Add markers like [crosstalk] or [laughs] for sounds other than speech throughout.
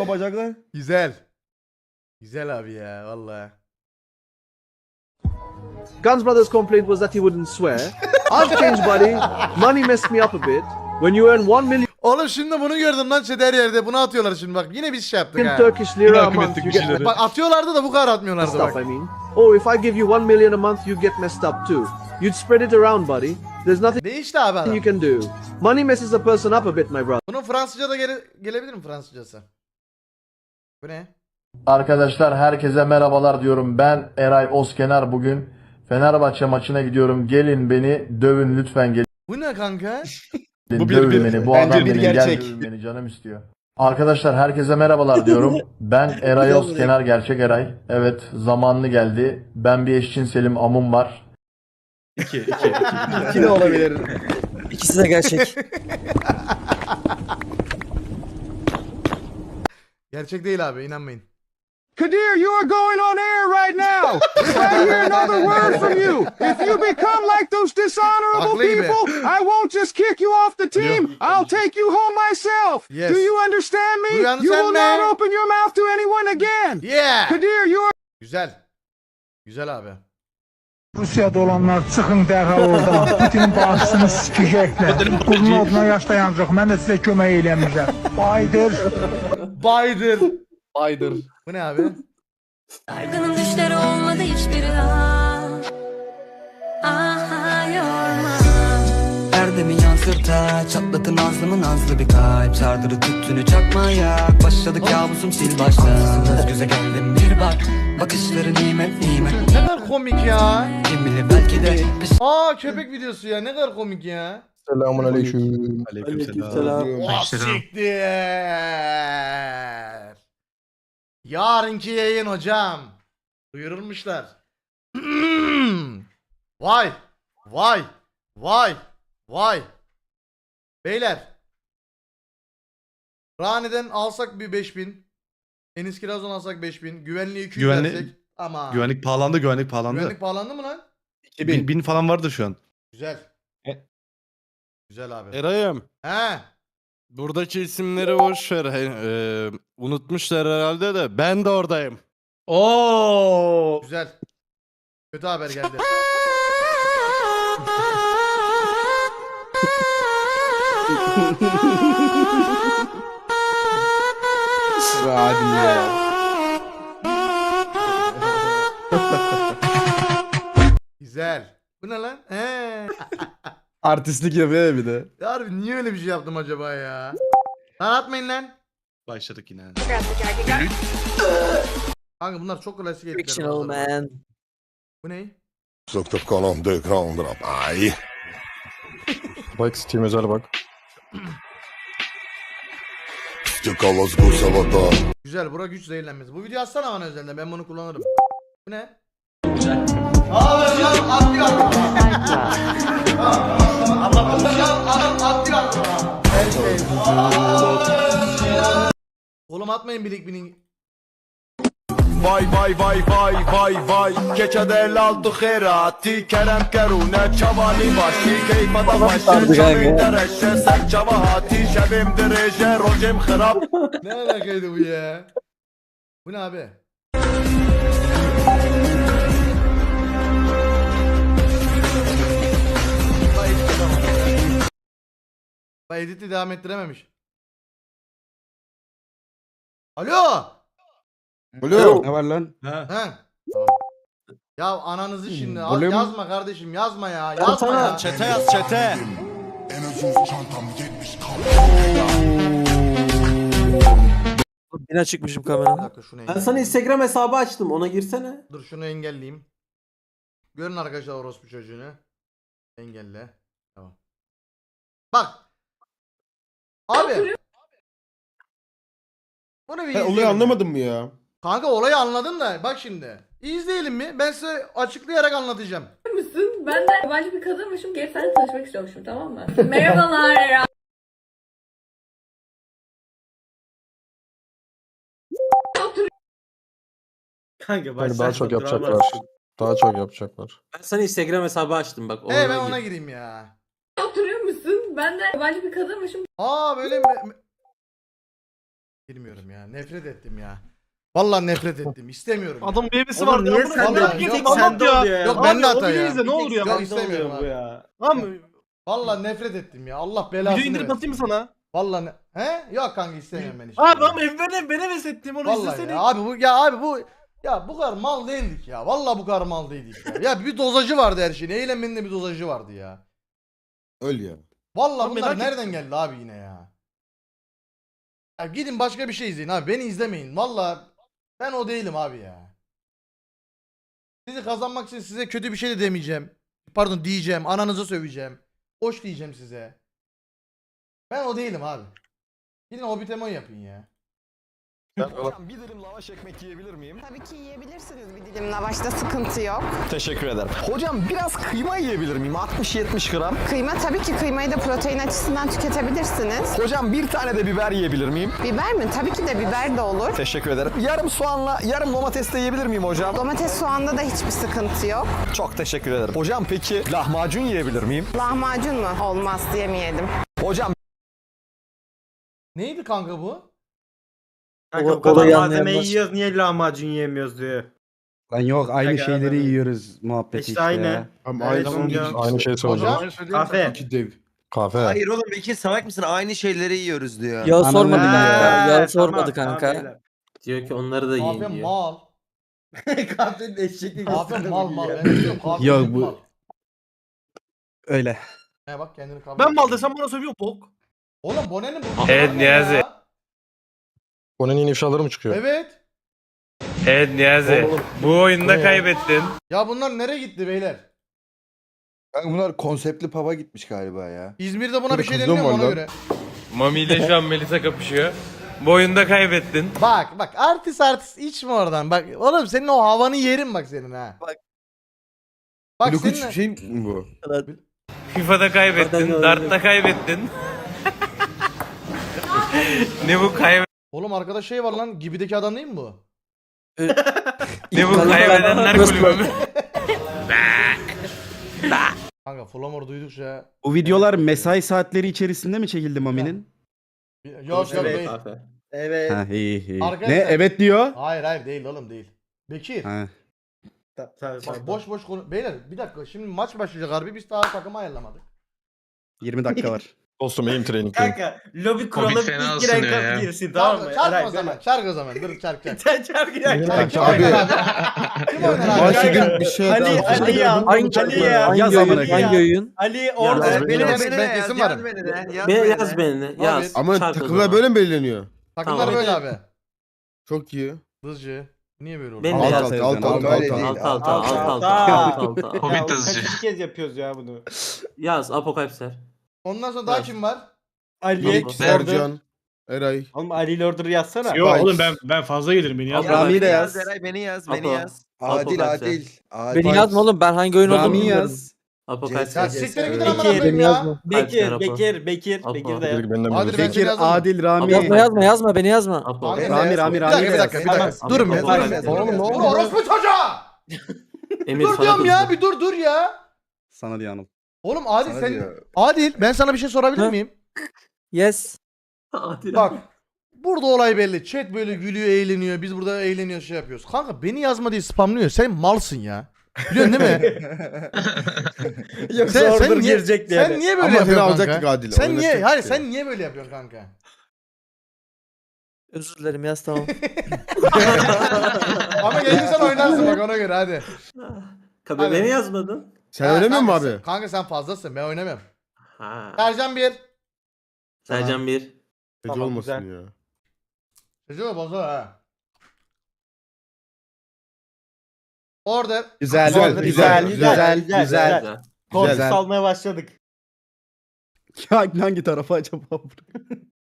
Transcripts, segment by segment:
o bacaklar. Güzel. Güzel abi ya vallahi. Guns Brothers' complaint was that he wouldn't swear. I've changed, buddy. Money messed me up a bit. When you earn one million Oğlum şimdi bunu gördüm lan chat her yerde. Bunu atıyorlar şimdi bak. Yine biz şey yaptık ha. Turkish lira a month, you get Bak atıyorlardı da bu kadar atmıyorlardı messed up, bak. I mean. Oh, if I give you one million a month, you get messed up too. You'd spread it around, buddy. There's nothing Değişti abi adam. you can do. Money messes a person up a bit, my brother. Bunun Fransızca da gele gelebilir mi Fransızcası? Bu ne? Arkadaşlar herkese merhabalar diyorum. Ben Eray Oskenar bugün Fenerbahçe maçına gidiyorum. Gelin beni dövün lütfen gelin. Bu ne kanka? Bu bir- dövün bir- beni. Bu bence adam bir beni gerçek. gel dövün beni canım istiyor. Arkadaşlar herkese merhabalar diyorum. Ben [laughs] Eray Oskenar gerçek Eray. Evet zamanlı geldi. Ben bir eşcinselim amım var. İki, [laughs] iki, iki. İki de olabilir. İkisi de gerçek. [laughs] Gerçek değil abi inanmayın. Kadir, you are going on air right now. If I hear another word from you, if you become like those dishonorable people, I won't just kick you off the team. I'll take you home myself. Yes. Do you understand me? Do you will not me? open your mouth to anyone again. Yeah! Kadir, you are Güzel. Güzel abi. Rusiyada olanlar çıxın dərhal oradan. [laughs] Putin bağışını sikəcəklər. Qulun oduna yaşlayacaq. Mən də sizə kömək eləmirəm. Baydır. Baydır. Baydır. Bu ne abi? Dargının düşleri olmadı hiçbiri ah Aha yorma Perdemi yansırta Çatlatın ağzımı nazlı bir kalp Sardırı tüttünü çakmaya Başladı kabusum sil baştan Göz göze geldim bir bak Bakışları nimet nimet Ne kadar komik ya. Kim bilir belki de Aa köpek videosu ya ne kadar komik ya. Selamun aleyküm. Aleyküm Oh siktir. Yarınki yayın hocam. Duyurulmuşlar. [clears throat] vay. Vay. Vay. Vay. Beyler. Rani'den alsak bir 5000. Enis Kirazon alsak 5000. Güvenliği 200 Güvenli- versek. Ama. Güvenlik pahalandı, güvenlik pahalandı. Güvenlik pahalandı mı lan? Bin, bin falan vardır şu an. Güzel. E- Güzel abi. Eray'ım He. buradaki isimleri boş ver. He- e, unutmuşlar herhalde de ben de oradayım. Oo. Güzel. Kötü haber geldi. Hadi ya. Güzel. Bu ne lan? He. [laughs] Artistlik yapıyor ya bir de. Ya Harbi niye öyle bir şey yaptım acaba ya? Lan atmayın lan. Başladık yine. Kanka bunlar çok klasik editler. Fictional bazıları. man Bu ne? Sukta kolon de grandra. Ay. Bak Steam özel bak. Stükalos gursalata. Güzel bura güç zehirlenmesi. Bu video atsana bana özelden ben bunu kullanırım. Bu ne? Aa hocam [laughs] adam atlıyor. Oğlum atmayın bilik binin. Vay vay vay vay vay vay Keçe del aldı kherati Kerem kerune çavali başı Keyfada başı Çavim dereşe ser çavahati Şevim dereje rocem khirab Ne alakaydı bu ya? Bu ne abi? Bak editi devam ettirememiş. Alo. Alo. Ne var lan? Ha. He. Ya ananızı şimdi Hmm, volüm- yazma kardeşim yazma ya yazma ya. Çete yaz çete. En uzun çantam 70 kaldı. Yine çıkmışım Bir kamera dakika şunu Ben sana Instagram hesabı açtım ona girsene. Dur şunu engelleyeyim. Görün arkadaşlar orospu çocuğunu. Engelle. Tamam. Bak. Abi. Bunu bir Ben olayı anlamadım mı ya? Kanka olayı anladın da bak şimdi. İzleyelim mi? Ben size açıklayarak anlatacağım. Mısın? Ben de yabancı bir kadınmışım gelip seninle tanışmak istiyormuşum tamam mı? [laughs] Merhabalar. Kanka yani daha çok yapacaklar. Daha çok yapacaklar. Ben sana Instagram hesabı açtım bak. Ee ben oradan ona gir. gireyim ya. Oturuyor musun? Ben de yabancı bir kadınmışım Aa böyle me- Bilmiyorum ya. Nefret ettim ya. Vallahi nefret ettim. İstemiyorum. ya. Adam baby'si Oğlum var. niye? Vallahi Bir yok, tek sende ya. oluyor ya. Yok Abi, bende o hata ya. ne olur ya. Yok istemiyorum abi. ya. Tamam mı? Vallahi nefret ettim ya. Allah belasını Videoyu indirip versin. atayım mı sana? Vallahi ne? He? Yok kanka istemiyorum ben işte. Abi ama evvene beni meslettim onu Vallahi izlesene. ya. Abi bu ya abi bu ya bu kadar mal değildik ya. Vallahi bu kadar mal değildik ya. Ya bir dozajı vardı her şeyin. Eğlenmenin de bir dozajı vardı ya. Öl ya. Vallahi bunlar merak nereden geldi abi yine ya? Ya gidin başka bir şey izleyin abi. Beni izlemeyin. Vallahi ben o değilim abi ya. Sizi kazanmak için size kötü bir şey de demeyeceğim. Pardon diyeceğim. Ananızı söveceğim. Hoş diyeceğim size. Ben o değilim abi. Gidin Hobbit'e yapın ya. Hocam bir dilim lavaş ekmek yiyebilir miyim? Tabii ki yiyebilirsiniz bir dilim lavaşta sıkıntı yok. Teşekkür ederim. Hocam biraz kıyma yiyebilir miyim? 60-70 gram. Kıyma tabii ki kıymayı da protein açısından tüketebilirsiniz. Hocam bir tane de biber yiyebilir miyim? Biber mi? Tabii ki de biber de olur. Teşekkür ederim. Yarım soğanla yarım domates de yiyebilir miyim hocam? Domates soğanda da hiçbir sıkıntı yok. Çok teşekkür ederim. Hocam peki lahmacun yiyebilir miyim? Lahmacun mu? Olmaz diyemeyelim. Hocam Neydi kanka bu? Kanka bu kadar malzemeyi yiyoruz niye lahmacun yiyemiyoruz diyor. Lan yok aynı Kanka, şeyleri ben- yiyoruz muhabbeti İşte aynı. Ama Evet, aynı, hocam. aynı şey Hocam Kahve. İki dev. Kahve. oğlum Bekir salak mısın? Aynı şeyleri yiyoruz diyor. Ya sormadı Ha, ya. Ya sormadı kanka. Diyor ki onları da kahve yiyin diyor. mal. [laughs] Kahvenin Kahve mal mal. Ben biliyorum kahve Yok, büyük bu- mal. Öyle. He bak kendini kahve. Ben mal desem bana sövüyor bok. Oğlum ne bu? Evet, Niyazi. Ya? Konanın ifşaları mı çıkıyor? Evet. Evet Niyazi. Bu oyunda kaybettin. Ya bunlar nereye gitti beyler? bunlar konseptli pub'a gitmiş galiba ya. İzmir'de buna bir şey kızıyor mu deniliyor mu ona orada? göre? Mami ile şu an Melisa kapışıyor. Bu oyunda kaybettin. Bak bak artist artist içme oradan. Bak oğlum senin o havanı yerim bak senin ha. Bak. Bak Blok senin... üç şey mi bu? FIFA'da kaybettin. Dart'ta kaybettin. [laughs] ne bu kaybeden? Oğlum arkada şey var lan gibideki adam değil mi bu? [laughs] Ne bu kaybedenler kulübü mü? Kanka Flamor duydukça... Bu videolar mesai saatleri içerisinde mi çekildi Mami'nin? Yok yok Evet. değil. Evet. Ha iyi iyi. Arkadaşlar- Ne evet diyor. Hayır hayır değil oğlum değil. Bekir. Ha. Ta- Bak boş boş konu... Beyler bir dakika şimdi maç başlayacak harbi biz daha takımı ayarlamadık. 20 dakika var. [laughs] Dostum eğim training'deyim. Kanka lobi kuralım ilk giren kapı girsin tamam mı? Çark, çark o zaman böyle. çark o zaman dur çark çark. [laughs] Sen çarkı yak. Çark, kim Abi. oynar abi? Kim oynar abi? Başladım bir şey Ali, daha. Ali ya. Ali ya. Yaz amına koyayım. oyun? Ali orada. Ya, benim ben- benim ben kesin varım. Be yaz beni. Yaz. Ama Çark o takımlar zaman. böyle mi belirleniyor? Takımlar Tamam. böyle abi. Çok iyi. Hızcı. Niye böyle oldu? Benim Alt de alt yaz. alt alt alt alt. Alt alta alt alta alt alta. Hobbit hızcı. Kaçıncı kez yapıyoruz ya bunu? Yaz Apokalipser. Ondan sonra daha Yaz. kim var? Ali Melik, Sercan, Eray. Oğlum Ali Order'ı yazsana. Yo, oğlum ben ben fazla gelirim beni yaz. Rami'yi de yaz. beni yaz, beni yaz. Adil, Adil, adil. Beni yazma oğlum ben hangi oyun olduğunu Rami'yi bilmiyorum. yaz. Ya Apokalipser. siktir gidin Bekir, amına koyayım ya. Bekir, Bekir, Bekir, Apo. Bekir de yaz. Biliyorsun. ben- Bekir. Adil, Rami. Yazma, yazma yazma beni yazma. Apo. Abi, Rami, Rami, Bir Rami dakika bir dakika bir dakika. Tamam. Apo, Durun bir. Apo. Durun bir. Oğlum, ne Dur oldu? orospu çocuğa. Emir Dur diyorum ya bir dur dur ya. Sana diyor hanım. Oğlum Adil Sana sen... diyor. Adil ben sana bir şey sorabilir miyim? Yes. Adil Bak. Burada olay belli. Chat böyle gülüyor, eğleniyor. Biz burada eğleniyoruz, şey yapıyoruz. Kanka beni yazma diye spamlıyor. Sen malsın ya. Biliyorsun değil mi? [laughs] Yoksa sen, sen niye, girecek diye. sen niye böyle Ama seni yapıyorsun alacaktık kanka? Adil. Sen niye, hayır ya. sen niye böyle yapıyorsun kanka? Özür dilerim yaz tamam. [laughs] [laughs] Ama gelirsen oynarsın bak ona göre hadi. Kabe Hadi. beni yazmadın. Sen oynamıyor musun abi? Kanka sen fazlasın ben oynamıyorum. Ha. Sercan 1. Sercan 1. Gece Tamam, olmasın güzel. ya. Sercan bozar ha. Order. Güzel, Güzel, güzel, güzel, güzel, güzel, güzel. güzel. Korku Güzel. salmaya başladık. [laughs] Hangi tarafa acaba?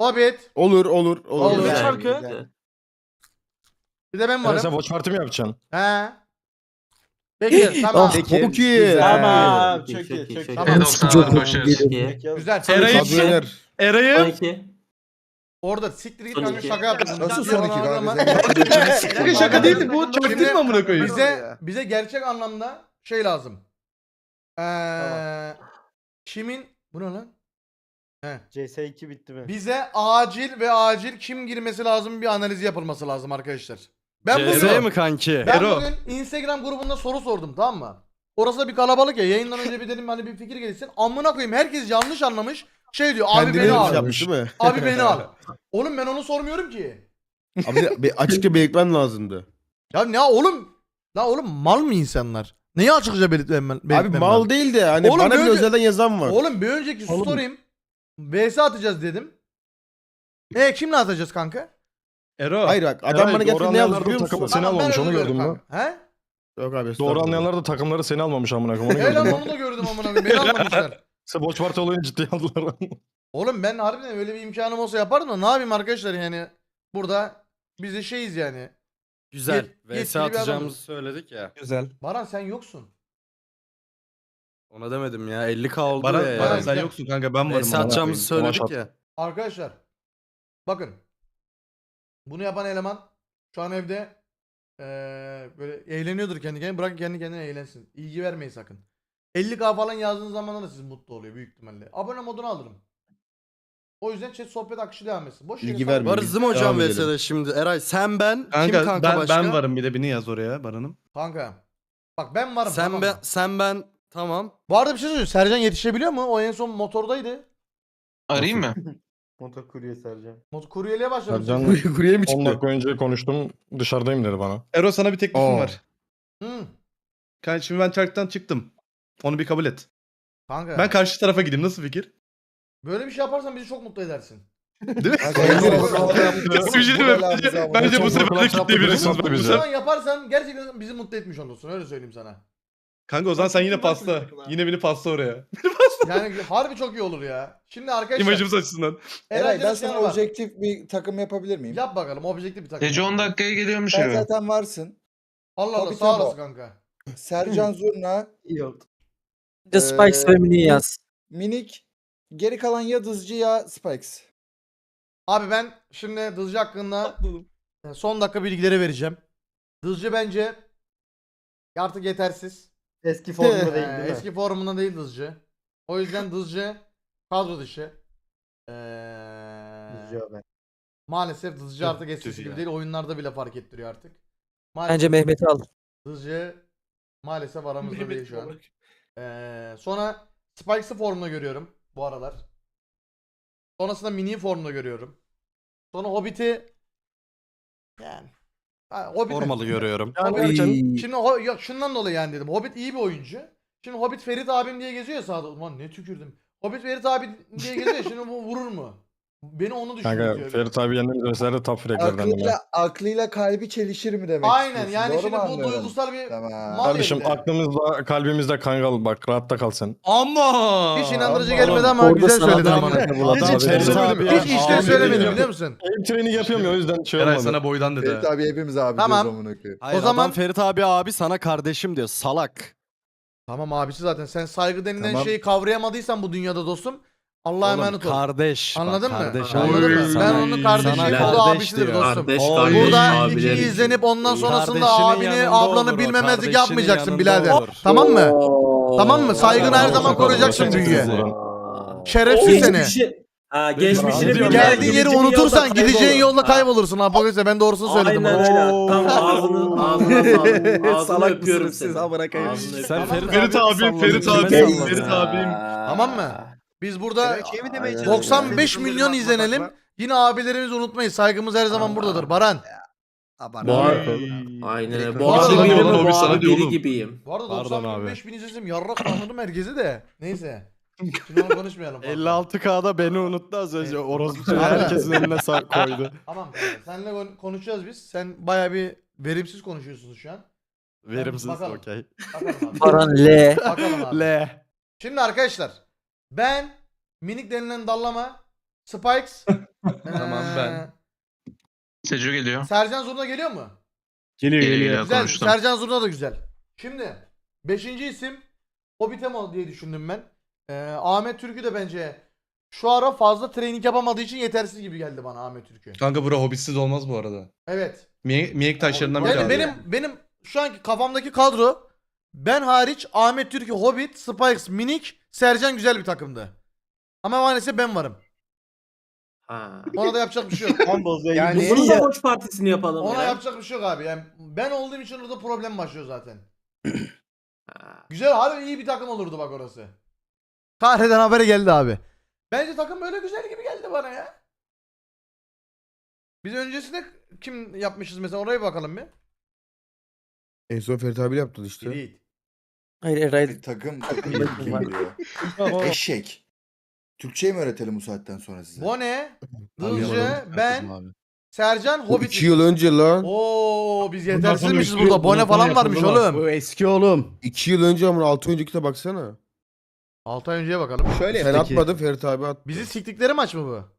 Hobbit. Olur olur olur. Olur. Güzel, şarkı? Bir de ben varım. sen watch party mi yapacaksın? He. Bekir tamam. Peki. Çok iyi. Güzel. Tamam, çok iyi, çok iyi. Tamam. İki. Güzel. Eray'ı- iki. Sabrener. Eray'ı 12. Orada siktir git kanka şaka yaptım. Nasıl son iki Kanka şaka değildi bu. Değil mi amına koyayım? Bize bize gerçek anlamda şey lazım. Eee kimin bu ne lan? He. CS2 bitti mi? Bize acil ve acil kim girmesi lazım bir analizi yapılması lazım arkadaşlar. Ben CS bugün, mi kanki? ben bugün Instagram grubunda soru sordum tamam mı? Orası da bir kalabalık ya yayından önce bir dedim hani bir fikir gelsin. Amına koyayım herkes yanlış anlamış. Şey diyor abi beni al. yapmış değil mi? Abi beni al. [laughs] Oğlum ben onu sormuyorum ki. Abi bir açıkça belirtmen lazımdı. Ya ne oğlum? La oğlum mal mı insanlar? Neyi açıkça belirtmem, belirtmem Abi mal lazım? değil de hani Oğlum bana bir böyle- özelden yazan var. Oğlum bir önceki story'im VS atacağız dedim. E kimle atacağız kanka? Ero. Hayır bak adam bana getirdi ne yazmış biliyor musun? Seni Tamam, ben almamış onu özür gördün kanka. He? Yok abi Doğru estağfurullah. anlayanlar da takımları seni almamış amına koyayım onu He lan gördün mü? onu da gördüm amına koyayım. Beni [laughs] almamışlar. Sen boş parti olayını ciddiye aldılar. Oğlum ben harbiden öyle bir imkanım olsa yapardım da ne yapayım arkadaşlar yani. Burada biz de şeyiz yani. Güzel. Yet- VS yetkili bir atacağımızı adamız. söyledik ya. Güzel. Baran sen yoksun. Ona demedim ya 50k oldu Baran- ya. Baran sen yoksun kanka ben VS atacağımızı söyledik ya. Arkadaşlar bakın bunu yapan eleman şu an evde eee, böyle eğleniyordur kendi kendine bırakın kendi kendine eğlensin. İlgi vermeyin sakın. 50k falan yazdığınız zaman da siz mutlu oluyor büyük ihtimalle. Abone modunu alırım. O yüzden chat sohbet akışı devam etsin. Boş İlgi vermeyin. Varız değil mi hocam Devam edelim. VS'de şimdi? Eray sen ben kim kanka başka? bir de beni yaz oraya Baran'ım. Kanka. Bak ben varım Sen tamam ben mı? sen ben tamam. Bu arada bir şey söyleyeyim. Sercan yetişebiliyor mu? O en son motordaydı. Arayayım mı? [laughs] Motokurye Sercan. Motor kuryeliğe başlamış. Sercan Kurye- Kuryeye mi 10 çıktı? dakika önce konuştum dışarıdayım dedi bana. Ero sana bir teklifim Aa. var. Hı. Kanka şimdi ben çarktan çıktım. Onu bir kabul et. Kanka. Ben karşı tarafa gideyim nasıl fikir? Böyle bir şey yaparsan bizi çok mutlu edersin. Değil mi? [laughs] Bu Bir şey değil mi? ama. Bence bu sefer de kitleyebilirsiniz. Şu an yaparsan gerçekten bizi mutlu etmiş olursun. Öyle söyleyeyim sana. Kanka o zaman sen yine pasla. Yine beni pasla oraya. [laughs] Yani harbi çok iyi olur ya. Şimdi arkadaşlar. İmajımız açısından. Eray ben sana var. objektif bir takım yapabilir miyim? Yap bakalım objektif bir takım. Gece 10 dakikaya geliyormuş Sen eve. zaten varsın. Allah Allah Tabii, sağ tabii. olasın kanka. Sercan [laughs] Zurna, İyi oldu. de Spikes ve Mini yaz. Minik, geri kalan ya Dızcı ya Spikes. Abi ben şimdi Dızcı hakkında son dakika bilgileri vereceğim. Dızcı bence artık yetersiz. Eski formda Ee, değil değil mi? eski formunda değil Dızcı. O yüzden Dızcı kadro dışı. Ee, Üzüyor ben. maalesef Dızcı artık eskisi kötü gibi ya. değil. Oyunlarda bile fark ettiriyor artık. Maalesef Bence Mehmet'i al. Dızcı maalesef aramızda değil şu an. Ee, sonra Spikes'ı formda görüyorum bu aralar. Sonrasında Mini formda görüyorum. Sonra Hobbit'i yani ha, Hobbit Formalı görüyorum. Hobbit- Şimdi ho- yok şundan dolayı yani dedim. Hobbit iyi bir oyuncu. Şimdi Hobbit Ferit abim diye geziyor ya sağda. Ulan ne tükürdüm. Hobbit Ferit abi diye geziyor şimdi bu vurur mu? Beni onu Kanka düşünüyor. Ferit abi yendiğimiz mesela top fraglerden Aklıyla, aklıyla kalbi çelişir mi demek Aynen istiyorsun? yani Doğru şimdi mu bu anlıyorum? duygusal bir Tamam. mal Kardeşim ya bir de. aklımızda kalbimizde kangal bak rahatta kal sen. Ama. Hiç inandırıcı gelmedi ama Orada güzel sana adam- ama. Hiç Hiç Ferit içeri abi söylemedim. Hiç ya, işte abi söylemedim biliyor musun? Aim training yapıyorum ya o yüzden şey Eray olmadı. sana boydan dedi. Ferit abi hepimiz abi Tamam. diyoruz amına koyayım. Hayır, O zaman- Ferit abi abi sana kardeşim diyor salak. Tamam abisi zaten sen saygı denilen Tamam. şeyi kavrayamadıysan bu dünyada dostum Allah'a Oğlum, emanet ol. Kardeş. bak, Anladın mı? Kardeş, Anladın mı? Sana- Ben onun kardeşiyim sana o da kardeş abisidir diyor. dostum. Kardeş, Oy. kardeş, Burada abiler iki için. izlenip ondan sonrasında Kardeşinin abini yanında ablanı olur o, bilmemezlik kardeşinin yapmayacaksın birader. olur. Tamam mı? Oo. Tamam mı? Saygını her zaman koruyacaksın büyüğe. Şerefsiz seni. Geçmişi, ha, geçmişini bilmeyen, Geldiğin yeri gideceğin unutursan yolda gideceğin kaybolur. yolda Ha. kaybolursun. Apokalipse ben doğrusunu söyledim. Aynen bana. öyle. Tam [laughs] ağzını, ağzına sağlık. Ağzını öpüyorum seni. Sen. Ferit, Ferit abi, Ferit abi, Ferit abim. Tamam mı? Biz burada Aynen. 95 milyon izlenelim. Yine abilerimizi unutmayız. Saygımız her zaman buradadır. Baran. Bu ar- Aynen öyle. Bu arada diyorum, bu abi, sana deli gibiyim. Bu arada Pardon 95 bin izledim. Yarrak anladım herkesi de. Neyse. [laughs] Şimdi onu konuşmayalım. fazla. 56K'da beni unuttu az önce. Evet. Orospu herkesin [laughs] önüne sa- koydu. Tamam. kanka, Seninle kon- konuşacağız biz. Sen baya bir verimsiz konuşuyorsunuz şu an. Verimsiz Bakalım. okey. Bakalım abi. Baran L. Bakalım abi. L. Şimdi arkadaşlar. Ben minik denilen dallama Spikes. [laughs] Tamam, ben. Seco geliyor. Sercan Zurna geliyor mu? Geliyor Geliyor, Güzel. konuştum. Sercan Zurna da güzel. Şimdi beşinci isim Hobbitemo diye düşündüm ben. Ee, Ahmet Türkü de bence şu ara fazla training yapamadığı için yetersiz gibi geldi bana Ahmet Türkü. Kanka bura hobbitsiz olmaz bu arada. Evet. Miyek, miyek taşlarından biri Yani abi. benim benim şu anki kafamdaki kadro ben hariç Ahmet Türkü, Hobbit, Spikes, Minik, Sercan güzel bir takımdı. Ama maalesef ben varım. Ha. Ona da yapacak bir şey yok. [laughs] Yani Bunun da boş partisini yapalım Ona ya. yapacak bir şey yok abi. Yani ben olduğum için orada problem başlıyor zaten. [clears throat] Güzel harbi iyi bir takım olurdu bak orası. Kahre'den haberi geldi abi. Bence takım böyle güzel gibi geldi bana ya. Biz öncesinde kim yapmışız mesela oraya bakalım bir. En son Ferit abiyle yaptın işte. Değil. Hayır Eray takım takım kim. [laughs] Eşek. Türkçeyi mi öğretelim bu saatten sonra size? Bone, Dılcı, ben, Sercan, Hobbit. iki yıl önce lan. Oo biz yetersizmişiz burada. Bone falan varmış oğlum. eski oğlum. İki yıl önce ama altı önceki de baksana. 6 ay önceye bakalım. Şöyle Sen atmadın Ferit abi attı. Bizi siktikleri maç mı bu?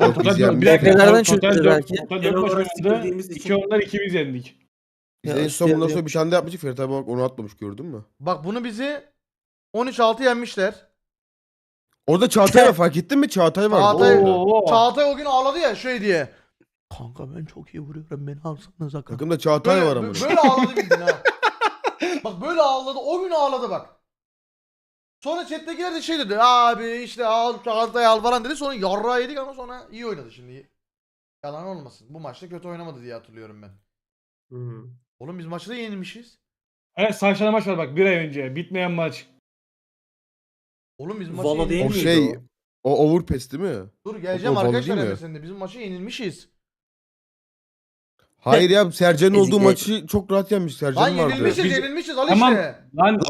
Yok, biz yendik. Beklelerden çıktı belki. Genel olarak sikildiğimiz için. onlar ikimiz yendik. Biz Ya en son bundan sonra bir de yapmıştık. Ferit abi bak onu atmamış gördün mü? Bak bunu bizi 13-6 yenmişler. Orada Çağatay var fark ettin mi? Çağatay vardı. Çağatay. Çağatay o gün ağladı ya şey diye. Kanka ben çok iyi vuruyorum beni alsanız kanka. Takımda Çağatay Böyle, var ama. bö- böyle ağladı bildin ha. [laughs] bak böyle ağladı. O gün ağladı bak. Sonra chat'tekiler de şey dedi. Abi işte al Çağatay al falan dedi. Sonra yarrağı yedik ama sonra iyi oynadı şimdi. Yalan olmasın. Bu maçta kötü oynamadı diye hatırlıyorum ben. Oğlum biz maçta da yenilmişiz. Evet Saşa'da maç var bak bir ay önce. Bitmeyen maç. Oğlum biz maçı değil O yenilmişiz. şey o overpass değil mi? Dur geleceğim O- o Valo arkadaşlar değil mi? Bizim maçı yenilmişiz. Hayır ya Sercan'ın olduğu Ezikler. maçı çok rahat yenmiş. Sercan Lan vardı. yenilmişiz Biz- yenilmişiz al Tamam. işte. Lan